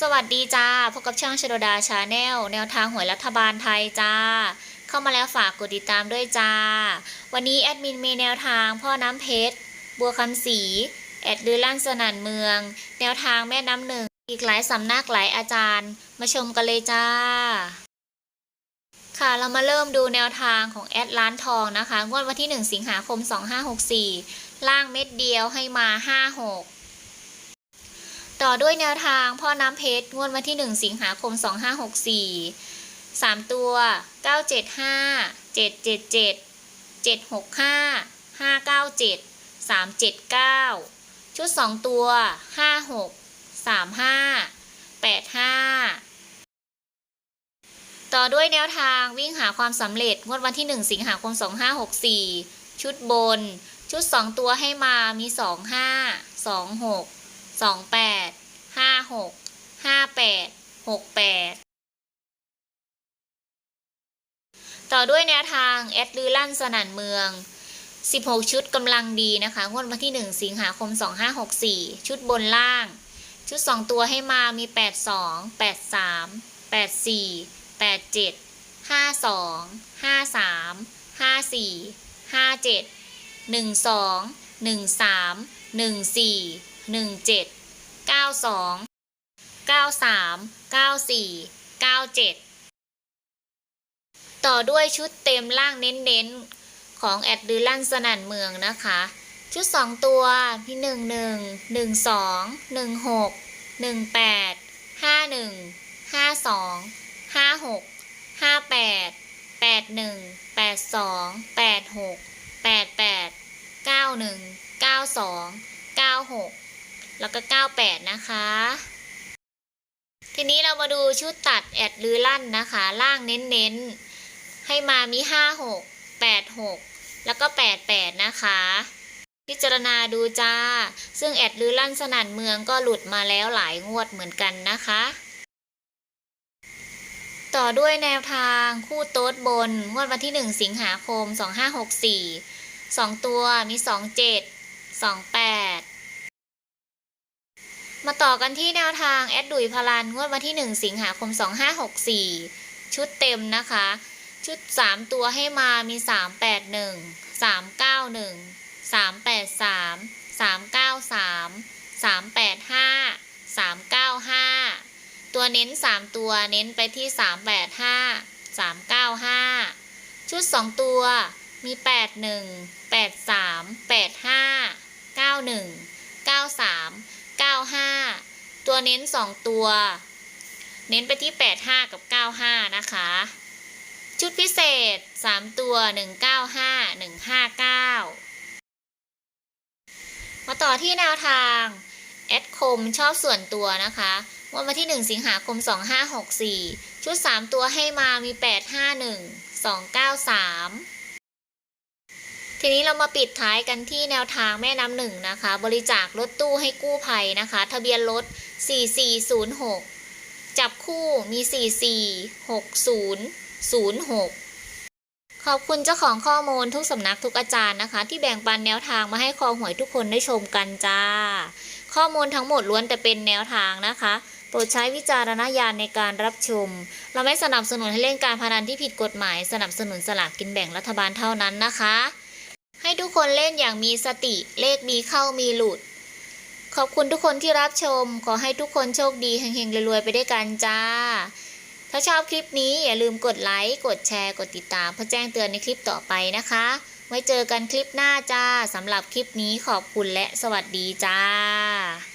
สวัสดีจ้า พบกับช่องชโดดาชาแนลแนวทางหวยรัฐบาลไทยจ้า เข้ามาแล้วฝากกดติดตามด้วยจ้า วันนี้แอดมินมีแนวทางพ่อน้ำเพชร บัวคำศรีแอดลือลั่นสนั่นเมือง แนวทางแม่น้ำหนึ่ง อีกหลายสำนักหลายอาจารย์ มาชมกันเลยจ้า ค่ะเรามาเริ่มดูแนวทางของแอดล้านทองนะคะ งวดวันที่ 1 สิงหาคม 2564 ล่างเม็ดเดียวให้มา 56 ต่อด้วยแนวทางพ่อน้ำเพชรงวดวันที่ 1 สิงหาคม 2564 3 ตัว 975 777 765 597 379 ชุด 2 ตัว 56 35 85 ต่อด้วยแนวทางวิ่งหาความสำเร็จงวดวันที่ 1 สิงหาคม 2564 ชุดบน ชุด 2 ตัวให้มามี 25 26 28 56 58 68ต่อด้วยแนวทางแอดลือลั่นสนั่นเมือง 16 ชุดกำลังดีนะคะ งวดวันที่ 1 สิงหาคม 2564 ชุดบนล่าง ชุด 2 ตัวให้มามี 82 83 84 87 52 53 54 57 12 13 14 17 92 93 94 97 ต่อด้วยชุดเต็มล่างเน้นๆ ของแอดดือลั่นสนั่นเมืองนะคะ ชุด 2 ตัวที่1 1 1 2 1 6 1 8 5 1 5 2 5 6 5 แล้วก็ 98 นะคะ ทีนี้เรามาดูชุดตัดแอดลือลั่นนะคะ ล่างเน้นๆ ให้มามี 5 6 8 6 แล้วก็ 88 นะคะ พิจารณาดูจ้า ซึ่งแอดลือลั่นสนั่นเมืองก็หลุดมาแล้วหลายงวดเหมือนกันนะคะ ต่อด้วยแนวทางคู่โต๊ดบน งวดวันที่ 1 สิงหาคม 2564 2 ตัวมี 27 28 มาต่อกันที่แนวทางแอดดุยพลันงวดวันที่ 1 สิงหาคม 2564 ชุดเต็มนะคะ ชุด 3 ตัวให้มามี 381 391 383 393 385 395 ตัวเน้น 3 ตัวเน้นไปที่ 385 395 ชุด 2 ตัวมี 81 83 85 91 93 95 ตัวเน้น 2 ตัว เน้นไปที่ 85 กับ 95 นะคะ ชุดพิเศษ 3 ตัว 195 159 มาต่อที่แนวทางแอดคมชอบส่วนตัวนะคะวันวันที่ 1 สิงหาคม 2564 ชุด 3 ตัวให้มามี 851 293 ทีนี้เรามาปิดท้ายกันที่แนวทางแม่น้ำหนึ่งนะคะ บริจาครถตู้ให้กู้ภัยนะคะ ทะเบียนรถ 4406 จับคู่มี 446006 ขอบคุณเจ้าของข้อมูลทุกสำนักทุกอาจารย์นะคะ ที่แบ่งปันแนวทางมาให้คอหวยทุกคนได้ชมกันจ้า ข้อมูลทั้งหมดล้วนแต่เป็นแนวทางนะคะโปรดใช้วิจารณญาณในการรับชม เราไม่สนับสนุนให้เล่นการพนันที่ผิดกฎหมาย สนับสนุนสลากกินแบ่งรัฐบาลเท่านั้นนะคะ ให้ทุกคนเล่นอย่างมีสติ เลขมีเข้ามีหลุด ขอบคุณทุกคนที่รับชม ขอให้ทุกคนโชคดีเฮงๆรวยๆไปด้วยกันจ้า ถ้าชอบคลิปนี้อย่าลืมกดไลค์ กดแชร์ กดติดตามเพื่อแจ้งเตือนในคลิปต่อไปนะคะ ไว้เจอกันคลิปหน้าจ้าสำหรับคลิปนี้ขอบคุณและสวัสดีจ้า